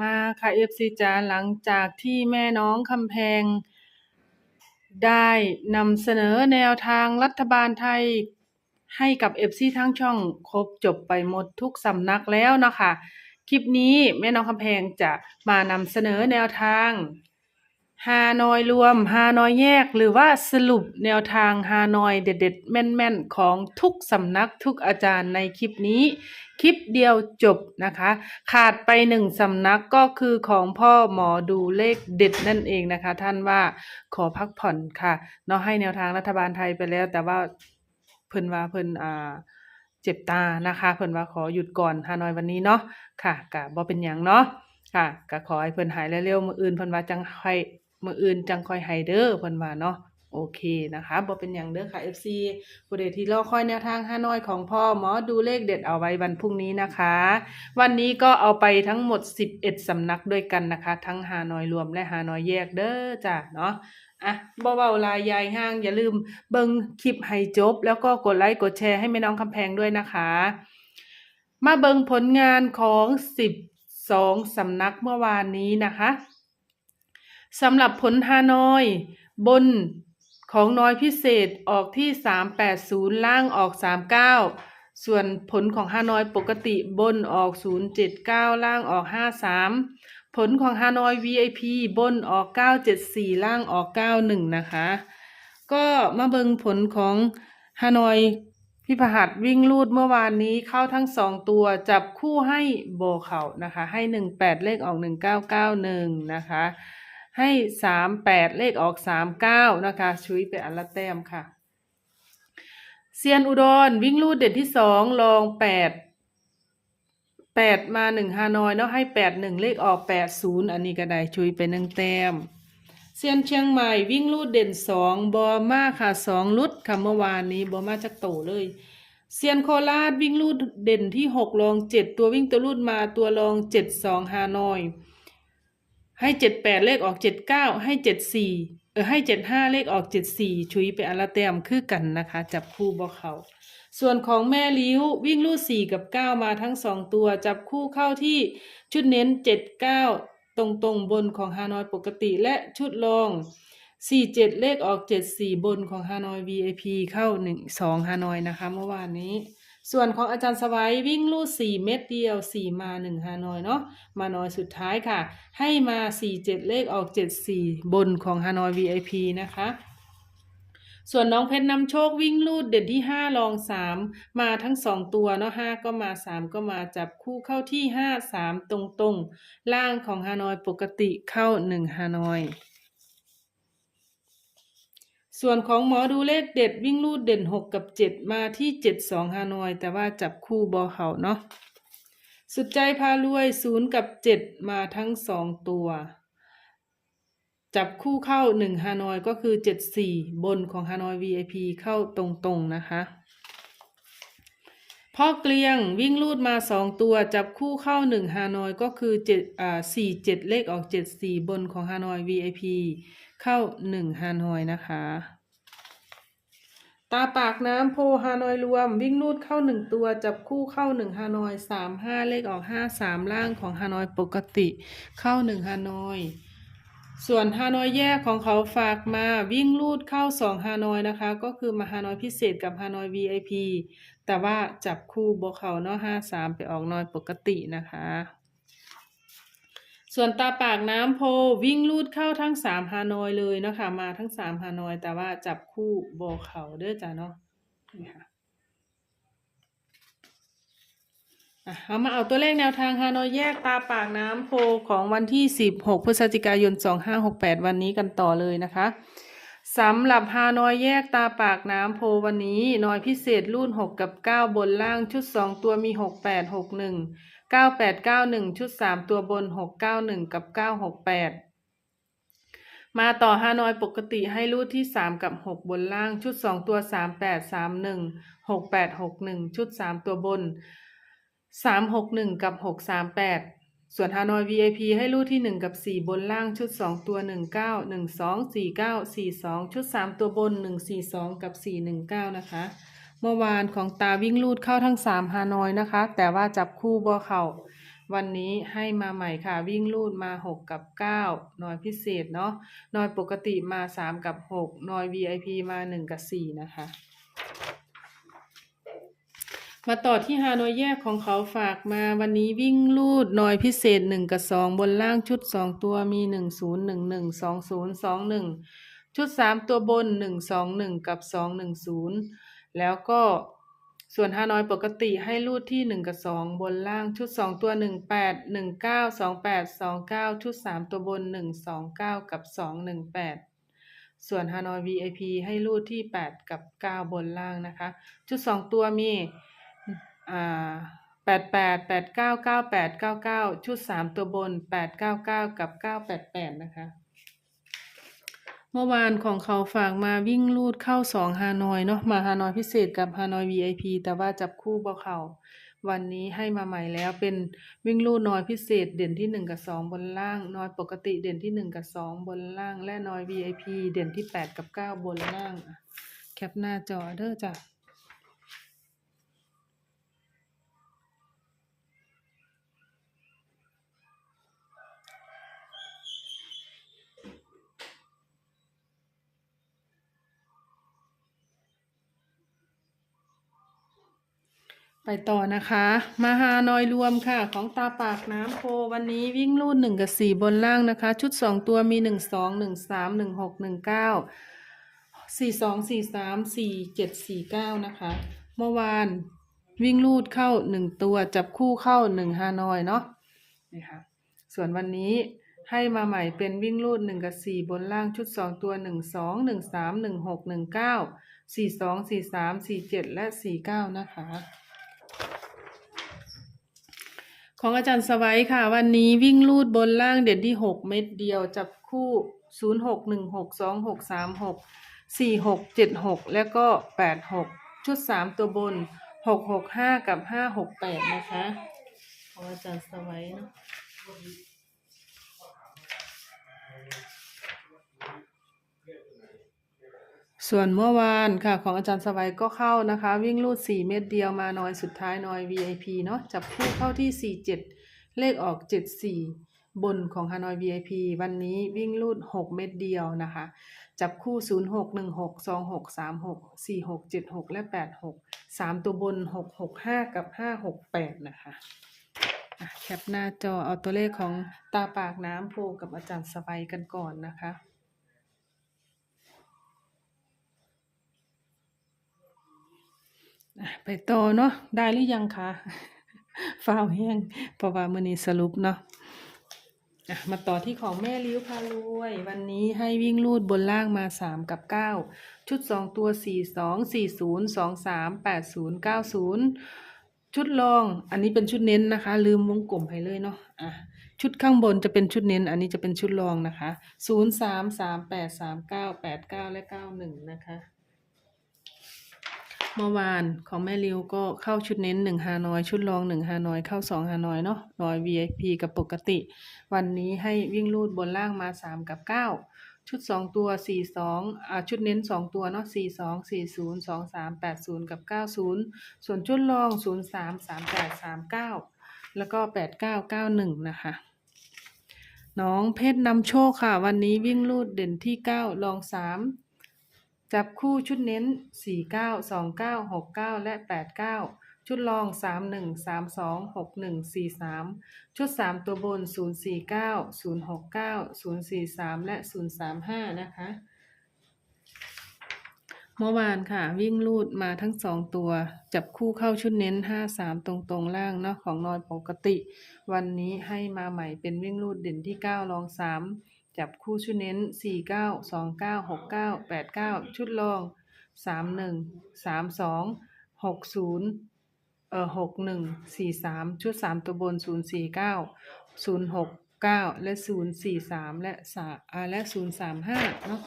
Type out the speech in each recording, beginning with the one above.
มาค่ะ FC จ๋าหลังจากที่แม่น้องคำแพง ได้นำเสนอแนวทางรัฐบาลไทยให้กับ FC ทั้งช่องครบจบไปหมดทุกสำนักแล้วนะคะ คลิปนี้แม่น้องคำแพงจะมานำเสนอแนวทางฮานอยรวมฮานอยแยกหรือว่าสรุปแนวทางฮานอยเด็ดๆ แม่นๆ ของทุกสำนักทุกอาจารย์ในคลิปนี้ คลิปเดียวจบนะคะ ขาดไปหนึ่งสำนักก็คือของพ่อหมอดูเลขเด็ดนั่นเองนะคะ ท่านว่าขอพักผ่อนค่ะเนาะให้แนวทางรัฐบาลไทยไปแล้ว แต่ว่าเพิ่นว่าเพิ่นอ่าเจ็บตานะคะ เพิ่นว่าขอหยุดก่อนฮานอยวันนี้เนาะค่ะกะบ่เป็นหยังเนาะค่ะก็ขอให้เพิ่นหายเร็วๆมืออื่นเพิ่นว่าจังค่อยมืออื่นจังค่อยให้เด้อเพิ่นว่าเนาะ โอเคนะคะบ่เป็นหยังเด้อค่ะ FC ผู้ใดที่รอคอยแนวทางฮานอยของพ่อหมอดูเลขเด็ดเอาไว้วันพรุ่งนี้นะคะ วันนี้ก็เอาไปทั้งหมด 11 สำนักด้วยกันนะคะ ทั้งฮานอยรวมและฮานอยแยกเด้อจ้ะเนาะอะบ่เว้าลายยายห้างอย่าลืมเบิ่งคลิปให้จบ แล้วก็กดไลค์กดแชร์ให้แม่น้องคำแพงด้วยนะคะ มาเบิ่งผลงานของ 12 สำนักเมื่อวานนี้นะคะสำหรับผลฮานอย บน ของน้อยพิเศษออกที่ 380 ล่างออก 39 ส่วนผลของฮานอยปกติบนออก 079 ล่างออก 53 ผลของฮานอย VIP บนออก 974 ล่างออก 91 นะคะ ก็มาเบิงผลของฮานอยพี่พหัสวิ่งลูดเมื่อวานนี้เข้าทั้งสองตัวจับคู่ให้โบเขานะคะ ให้ 18 เลขออก 1991 นะคะ ให้สามแปดเลขออกสามเก้านะคะชุยไปอันละแต้มค่ะเซียนอุดรวิ่งลูดเด่นที่สองลองแปดแปดมาหนึ่งฮานอยเนาะให้แปดหนึ่งเลขออกแปดศูนย์อันนี้ก็ได้ชุยไปหนึ่งแต้มเซียนเชียงใหม่วิ่งลูดเด่นสองบอมาค่ะสองลุดค่ะเมื่อวานนี้บอมาจากโตเลยเซียนโคราชวิ่งลูดเด่นที่หกลองเจ็ดตัววิ่งตัวลูดมาตัวลองเจ็ดสองฮานอย ให้เจ็ดแปดเลขออกเจ็ดเก้าให้เจ็ดสี่เออให้เจ็ดห้าเลขออกเจ็ดสี่ชุยไปอันละแต้มคือกันนะคะ จับคู่บ่เขา ส่วนของแม่ลิ้ววิ่งลูดสี่กับเก้ามาทั้งสองตัว จับคู่เข้าที่ชุดเน้นเจ็ดเก้าตรงตรงๆบนของฮานอยปกติและชุดรองสี่เจ็ดเลขออกเจ็ดสี่บนของฮานอย VIP เข้าหนึ่งสองฮานอยนะคะ เมื่อวานนี้ ส่วนของอาจารย์สวัยวิ่งลูดสี่เม็ดเดียวสี่มาหนึ่งฮานอยเนาะมานอยสุดท้ายค่ะ ให้มาสี่เจ็ดเลขออกเจ็ดสี่บนของฮานอย VIP นะคะส่วนน้องเพชรนำโชควิ่งลูดเด่นที่ห้ารองสามมาทั้งสองตัวเนาะห้าก็มาสามก็มาจับคู่เข้าที่ห้าสามตรงตรงๆล่างของฮานอยปกติเข้าหนึ่งฮานอย ส่วนของหมอดูเลขเด็ดวิ่งลูดเด่นหกกับเจ็ดมาที่เจ็ดสองฮานอย แต่ว่าจับคู่บอเขาเนาะสุดใจพารวยศูนย์กับเจ็ดมาทั้งสองตัว จับคู่เข้าหนึ่งฮานอยก็คือเจ็ดสี่บนของฮานอย VIP เข้าตรงๆนะคะพ่อเกลียงวิ่งลูดมาสองตัว จับคู่เข้าหนึ่งฮานอยก็คือเจ็ดอ่าสี่เจ็ดเลขออกเจ็ดสี่บนของฮานอย VIP เข้าหนึ่งฮานอยนะคะ ตาปากน้ำโพฮานอยรวม วิ่งลูดเข้าหนึ่งตัว จับคู่เข้าหนึ่งฮานอยสามห้าเลขออกห้าสามล่างของฮานอยปกติ เข้าหนึ่งฮานอยส่วนฮานอยแยกของเขาฝากมาวิ่งลูดเข้าสองฮานอยนะคะ ก็คือมาฮานอยพิเศษกับฮานอย VIP แต่ว่าจับคู่บวเขาเนาะห้าสามไปออกนอยปกตินะคะ ส่วนตาปากน้ำโพวิ่งลูดเข้าทั้งสามฮานอยเลยเนาะคะมาทั้งสามฮานอย แต่ว่าจับคู่โบเขาเด้อจ้ะเนาะนี่ค่ะเอามาเอาตัวเลขแนวทางฮานอยแยกตาปากน้ำโพของวันที่ 16 พฤศจิกายน 2568 วันนี้กันต่อเลยนะคะสำหรับฮานอยแยกตาปากน้ำโพวันนี้นอยพิเศษรุ่น 6 กับ 9 บนล่างชุด 2 ตัวมี 68 61 6 8 6 1 9 8 9 1ชุด3ตัวบน6 9 1กับ9 6 8มาต่อฮานอยปกติให้รูดที่3กับ6บนล่างชุด2ตัว3 8 3 1 6 8 6 1ชุด3ตัวบน3 6 1กับ6 3 8ส่วนฮานอย VIP ให้รูดที่ 1 กับ 4 บนล่างชุด 2 ตัว 1 9 1 2 4 9 4 2 ชุด 3 ตัวบน 1 4 2 กับ 4 1 9 นะคะ เมื่อวานของตาวิ่งลูดเข้าทั้ง3ฮานอยนะคะ แต่ว่าจับคู่บ่เข้าวันนี้ให้มาใหม่ค่ะ วิ่งลูดมา 6 กับ 9น้อยพิเศษเนาะน้อยปกติมา 3 กับ 6น้อย VIP มา 1 กับ 4 นะคะ มาต่อที่ฮานอยแยกของเขาฝากมาวันนี้วิ่งลูดน้อยพิเศษ 1 กับ 2 บนล่างชุด 2 ตัวมี 1 0 1 1 2 0 2 1 ชุด 3 ตัวบน 1 2 1 กับ 2 1 0 แล้วก็ส่วนฮานอยปกติให้รูดที่ 1 กับ 2 บนล่างชุด 2 ตัว 1 8 1 9 2 8 2 9 ชุด 3 ตัวบน 1 2 9 กับ 2 1 8 ส่วนฮานอย VIP ให้รูดที่ 8 กับ 9 บนล่างนะคะ ชุด 2 ตัวมีอ่าแปดแปดแปดเก้าเก้าแปดเก้าเก้าชุดสามตัวบนแปดเก้าเก้ากับเก้าแปดแปดนะคะ เมื่อวานของเขาฝากมาวิ่งลูดเข้าสองฮานอยเนาะมาฮานอยพิเศษกับฮานอย VIP แต่ว่าจับคู่บ่เขาวันนี้ให้มาใหม่แล้วเป็นวิ่งลูดน้อยพิเศษเด่นที่หนึ่งกับสองบนล่าง น้อยปกติเด่นที่หนึ่งกับสองบนล่าง และน้อย VIP เด่นที่แปดกับเก้าบนล่าง แคปหน้าจอเด้อจ้ะ ไปต่อนะคะ มาฮานอยรวมค่ะ ของตาปากน้ำโพวันนี้วิ่งลูดหนึ่งกับสี่บนล่างนะคะ ชุดสองตัวมีหนึ่งสองหนึ่งสามหนึ่งหกหนึ่งเก้าสี่สองสี่สามสี่เจ็ดสี่เก้านะคะ เมื่อวานวิ่งลูดเข้าหนึ่งตัวจับคู่เข้าหนึ่งฮานอยเนาะนี่ค่ะ ส่วนวันนี้ให้มาใหม่เป็นวิ่งลูดหนึ่งกับสี่บนล่างชุดสองตัวหนึ่งสองหนึ่งสามหนึ่งหกหนึ่งเก้าสี่สองสี่สามสี่เจ็ดและสี่เก้านะคะ ของอาจารย์สวัยค่ะ วันนี้วิ่งลูดบนล่างเด่นที่หกเม็ดเดียว จับคู่ศูนย์หกหนึ่งหกสองหกสามหกสี่หกเจ็ดหกแล้วก็แปดหกชุดสามตัวบนหกหกห้ากับห้าหกแปดนะคะ ของอาจารย์สวัยเนาะ ส่วนเมื่อวานค่ะของอาจารย์สวัยก็เข้านะคะ วิ่งลูด 4 เม็ดเดียวมาน้อยสุดท้ายน้อย VIP เนาะจับคู่เข้าที่ 47 เลขออก 74 บนของฮานอย VIP วันนี้วิ่งลูด 6 เม็ดเดียวนะคะ จับคู่ 0616 2636 4676 และ 86 3 ตัวบน 665 กับ 568 นะคะอะแคปหน้าจอเอาตัวเลขของตาปากน้ำโพกับอาจารย์สวัยกันก่อนนะคะ อะ ไปโตเนาะได้หรือยังคะฟ้าวแห้งเพราะว่ามือนี้สรุปเนาะมาต่อที่ของแม่ลิ้วพารวย วันนี้ให้วิ่งลูดบนล่างมา 3 กับ 9 ชุด 2 ตัว 4 2 4 0 2 3 8 0 9 0 ชุดรอง อันนี้เป็นชุดเน้นนะคะ ลืมวงกลมให้เลยเนาะอะชุดข้างบนจะเป็นชุดเน้น อันนี้จะเป็นชุดรองนะคะ 0 3 3 8 3 9 8 9 และ 91 นะคะ เมื่อวานของแม่ริวก็เข้าชุดเน้นหนึ่งฮานอยชุดรองหนึ่งฮานอยเข้าสองฮานอยเนาะนอย VIP กับปกติ วันนี้ให้วิ่งลูดบนล่างมาสามกับเก้าชุดสองตัวสี่สองอ่าชุดเน้นสองตัวเนาะสี่สองสี่ศูนย์สองสามแปดศูนย์กับเก้าศูนย์ส่วนชุดรองศูนย์สามสามแปดสามเก้าแล้วก็แปดเก้าเก้าหนึ่งนะคะน้องเพชรนำโชคค่ะ วันนี้วิ่งลูดเด่นที่เก้ารองสาม จับคู่ชุดเน้น 4 9 2 9 6 9 และ 8 9 ชุดรอง 3 1 3 2 6 1 4 3 ชุด 3 ตัวบน 0 4 9 0 6 9 0 4 3 และ 0 3 5 นะคะ เมื่อวานค่ะ วิ่งลูดมาทั้งสองตัว จับคู่เข้าชุดเน้น 5 3 ตรงตรงๆล่างเนาะของนอยปกติ วันนี้ให้มาใหม่เป็นวิ่งลูดเด่นที่ 9 รอง 3 จับคู่ชุดเน้น 4 9 2 9 6 9 8 9 ชุดรอง 3 1 3 2 6 0เอ่อ6 1 4 3 ชุด 3 ตัวบน 0 4 9 0 6 9 และ 0 4 3 และ3อ่าและ 0 3 5 เนาะ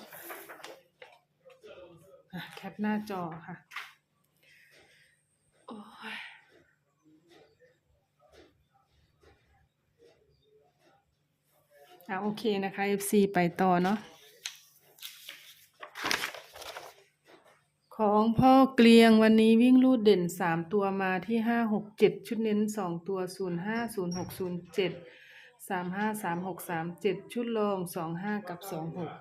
แคปหน้าจอค่ะ โอ้ย อะโอเคนะคะ FC ไปต่อเนาะขของพ่อเกลียงวันนี้วิ่งลูดเด่นสามตัวมาที่ห้าหกเจ็ดชุดเน้นสองตัวศูนย์ห้าศูนย์หกศูนย์เจ็ดสามห้าสามหกสามเจ็ดชุดรองสองห้ากับสองหก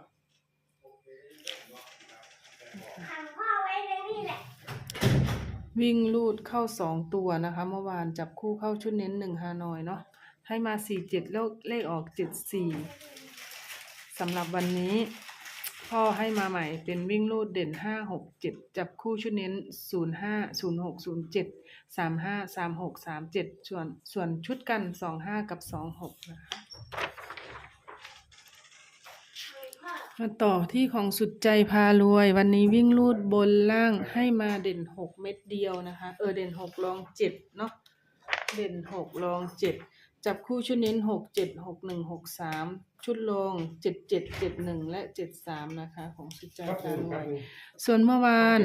ขังพ่อไว้ในนี่แหละวิ่งลูดเข้าสองตัวนะคะ เมื่อวานจับคู่เข้าชุดเน้นหนึ่งฮานอยเนาะ ให้มาสี่เจ็ดแล้วเลขออกเจ็ดสี่สำหรับวันนี้ พ่อให้มาใหม่เป็นวิ่งลูดเด่นห้าหกเจ็ดจับคู่ชุดเน้นศูนย์ห้าศูนย์หกศูนย์เจ็ดสามห้าสามหกสามเจ็ดส่วนส่วนชุดกันสองห้ากับสองหกนะคะมาต่อที่ของสุดใจพารวย วันนี้วิ่งลูดบนล่างให้มาเด่นหกเม็ดเดียวนะคะ เออเด่นหกรองเจ็ดเนาะเด่นหกรองเจ็ด จับคู่ชุดเน้นหกเจ็ดหกหนึ่งหกสามชุดรองเจ็ดเจ็ดเจ็ดหนึ่งและเจ็ดสามนะคะของสุดใจพารวยส่วนเมื่อวาน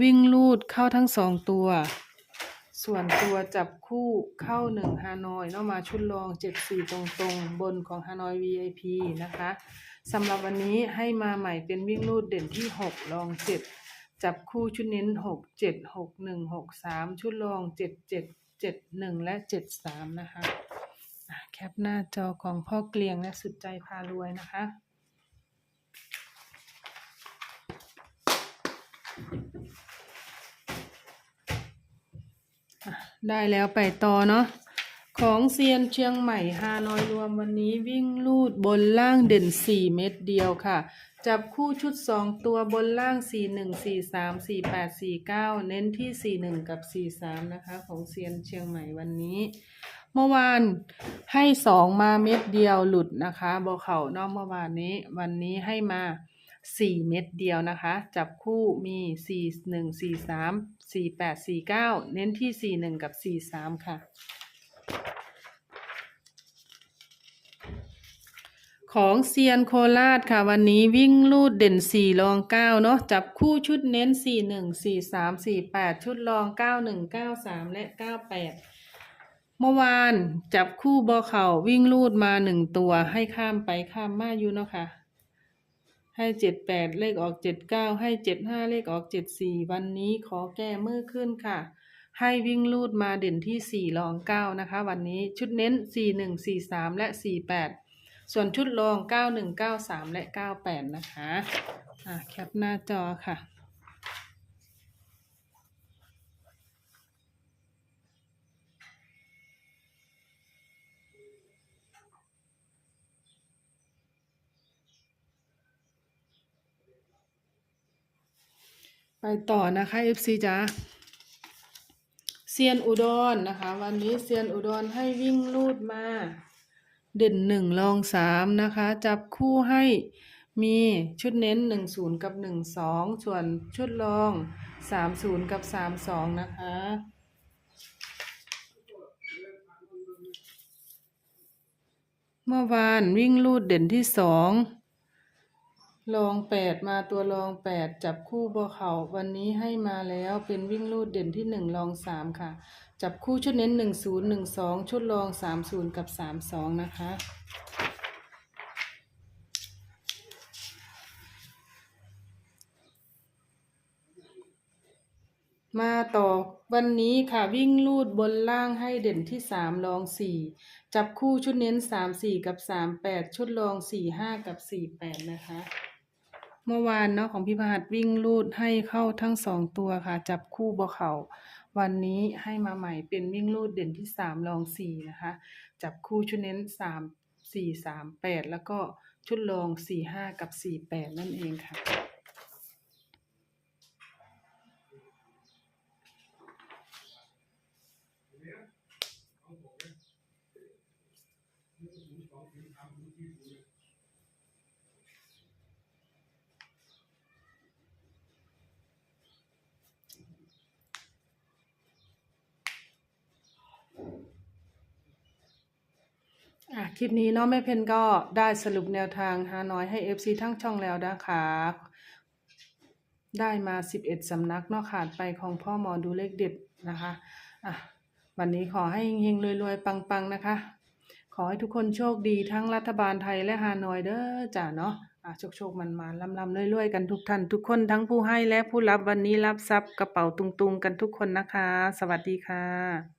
วิ่งลูดเข้าทั้งสองตัว ส่วนตัวจับคู่เข้าหนึ่งฮานอยเนาะมาชุดรองเจ็ดสี่ตรงๆบนของฮานอย VIP นะคะสำหรับวันนี้ให้มาใหม่เป็นวิ่งลูดเด่นที่หกรองเจ็ดจับคู่ชุดเน้นหกเจ็ดหกหนึ่งหกสามชุดรองเจ็ดเจ็ดเจ็ดหนึ่งและเจ็ดสามนะคะอะ แคปหน้าจอของพ่อเกลียงและสุดใจพารวยนะคะ ได้แล้วไปต่อเนาะของเซียนเชียงใหม่ฮานอยรวมวันนี้วิ่งลูดบนล่างเด่น 4 เม็ดเดียวค่ะ จับคู่ชุด 2 ตัวบนล่าง 4 1 4 3 4 8 4 9 เน้นที่ 4 1 กับ 4 3 นะคะ ของเซียนเชียงใหม่วันนี้ เมื่อวานให้2มาเม็ดเดียวหลุดนะคะบอเข่านอกเมื่อวานนี้ วันนี้ให้มาสี่เม็ดเดียวนะคะ จับคู่มีสี่หนึ่งสี่สามสี่แปดสี่เก้าเน้นที่สี่หนึ่งกับสี่สามค่ะ ของเซียนโคราชค่ะ วันนี้วิ่งลูดเด่นสี่รองเก้าเนาะจับคู่ชุดเน้นสี่หนึ่งสี่สามสี่แปดชุดรองเก้าหนึ่งเก้าสามและเก้าแปด เมื่อวานจับคู่บอเข่าวิ่งลูดมาหนึ่งตัวให้ข้ามไปข้ามมาอยู่เนาะค่ะ ให้เจ็ดแปดเลขออกเจ็ดเก้าให้เจ็ดห้าเลขออกเจ็ดสี่วันนี้ขอแก้มือขึ้นค่ะ ให้วิ่งลูดมาเด่นที่สี่รองเก้านะคะ วันนี้ชุดเน้นสี่หนึ่งสี่สามและสี่แปดส่วนชุดรองเก้าหนึ่งเก้าสามและเก้าแปดนะคะอะแคปหน้าจอค่ะ ต่อนะคะ FC จ้าเซียนอุดรนะคะ วันนี้เซียนอุดรให้วิ่งลูดมา เด่นหนึ่งรองสามนะคะ จับคู่ให้มีชุดเน้นหนึ่งศูนย์กับหนึ่งสองส่วนชุดรองสามศูนย์กับสามสองนะคะเมื่อวานวิ่งลูดเด่นที่สอง รองแปดมาตัวรองแปดจับคู่บัวเขาวันนี้ให้มาแล้วเป็นวิ่งลูดเด่นที่หนึ่งรองสามค่ะ จับคู่ชุดเน้นหนึ่งศูนย์หนึ่งสองชุดรองสามศูนย์กับสามสองนะคะมาต่อวันนี้ค่ะวิ่งลูดบนล่างให้เด่นที่สามรองสี่จับคู่ชุดเน้นสามสี่กับสามแปดชุดรองสี่ห้ากับสี่แปดนะคะ เมื่อวานเนาะของพี่พหัดวิ่งลูดให้เข้าทั้งสองตัวค่ะ จับคู่บอเขาวันนี้ให้มาใหม่เป็นวิ่งลูดเด่นที่สามรองสี่นะคะ จับคู่ชุดเน้นสามสี่สามแปดแล้วก็ชุดรองสี่ห้ากับสี่แปดนั่นเองค่ะ อะคลิปนี้เนาะแม่เพนก็ได้สรุปแนวทางฮานอยให้ FC ทั้งช่องแล้วนะคะ ได้มา 11สำนักเนาะขาดไปของพ่อหมอดูเลขเด็ดนะคะอะวันนี้ขอให้เฮงๆรวยๆ ปังๆ นะคะ ขอให้ทุกคนโชคดีทั้งรัฐบาลไทยและฮานอยเด้อจ้าเนาะอ่าโชคโชคมันมาลำลำรวยๆ กันทุกท่านทุกคนทั้งผู้ให้และผู้รับวันนี้รับทรัพย์กระเป๋าตุงๆ กันทุกคนนะคะ สวัสดีค่ะ